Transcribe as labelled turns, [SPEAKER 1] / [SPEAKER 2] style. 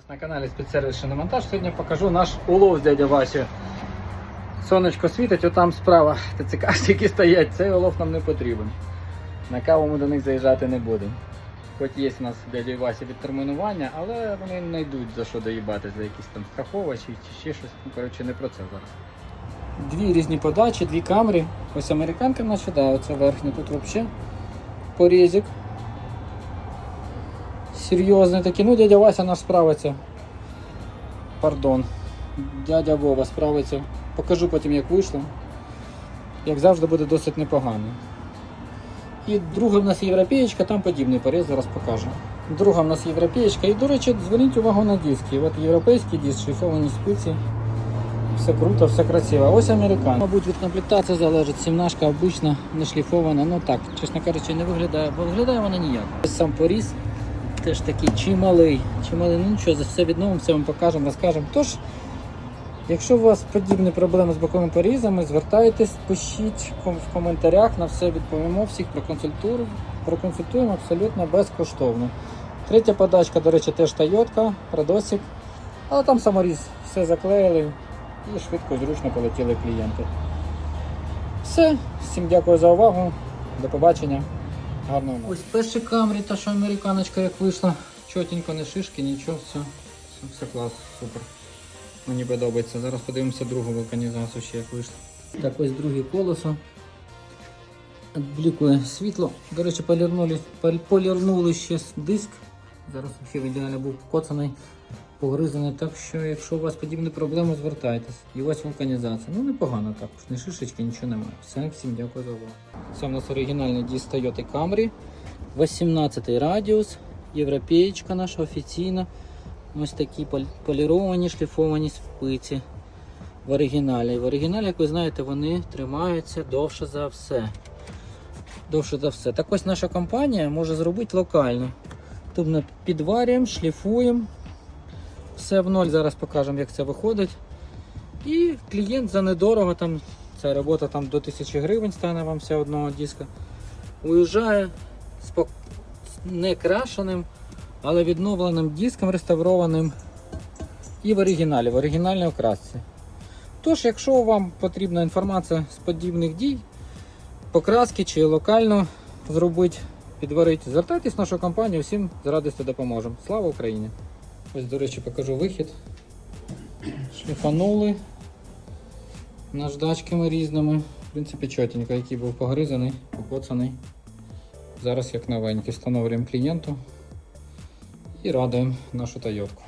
[SPEAKER 1] вас на каналі спецсервіс шиномонтаж. Сьогодні покажу наш улов з дядя Васі. Сонечко світить, отам справа ТЦКшники стоять, цей улов нам не потрібен. На каву ми до них заїжджати не будемо. Хоч є у нас дядя Васі відтермінування, але вони не йдуть за що доїбати, за якісь там страховачі чи ще щось. Ну, коротше, не про це зараз. Дві різні подачі, дві камери. Ось американка наша, да, оце верхня. Тут взагалі порізик. Серйозний такий. Ну, дядя Вася наш справиться. Пардон. Дядя Вова справиться. Покажу потім, як вийшло. Як завжди буде досить непогано. І друга в нас європеєчка, там подібний поріз, зараз покажу. Друга в нас європеєчка. І, до речі, зверніть увагу на диски. От європейський диск, шліфовані спиці. Все круто, все красиво. Ось американ. Мабуть, від комплектації залежить. Сімнашка обична, не шліфована. Ну так, чесно кажучи, не виглядає, бо виглядає вона ніяк. Ось сам поріз теж такий чималий. Чималий. Ну нічого, за все відновимо, все вам покажемо, розкажемо. Тож, якщо у вас подібні проблеми з боковими порізами, звертайтесь, пишіть в коментарях, на все відповімо, всіх проконсультуємо, проконсультуємо абсолютно безкоштовно. Третя подачка, до речі, теж Тойотка, Радосик. Але там саморіз все заклеїли і швидко зручно полетіли клієнти. Все, всім дякую за увагу. До побачення. Гарного Ось перший камері, та що американочка як вийшла. Чотенько, не шишки, нічого, все. Все, все клас, супер. Мені подобається. Зараз подивимося другу вулканізацію ще як вийшло. Так, ось друге колесо. Відблікує світло. До речі, полірнули, полірнули ще диск. Зараз взагалі ідеально був покоцаний, погризаний. Так що, якщо у вас подібні проблеми, звертайтесь. І ось вулканізація. Ну, непогано також. Ні шишечки, нічого немає. Все, всім дякую за увагу. Це у нас оригінальний диск Toyota Camry. 18 радіус. Європеєчка наша офіційна. Ось такі поліровані, шліфовані спиці в оригіналі. В оригіналі, як ви знаєте, вони тримаються довше за все. Довше за все. Так ось наша компанія може зробити локально. Тут підварюємо, шліфуємо. Все в ноль. Зараз покажемо, як це виходить. І клієнт за недорого, там, ця робота там до 1000 гривень стане вам вся одного диска. Уїжджає з з некрашеним, але відновленим диском реставрованим і в оригіналі, в оригінальній окрасці. Тож, якщо вам потрібна інформація з подібних дій, покраски чи локально зробити, підварити, звертайтесь в нашу компанію, всім з радістю допоможемо. Слава Україні! Ось, до речі, покажу вихід. Шліфанули наждачками різними. В принципі, чотенько, який був погризаний, покоцаний. Зараз як новенький встановлюємо клієнту і радуємо нашу Тойотку.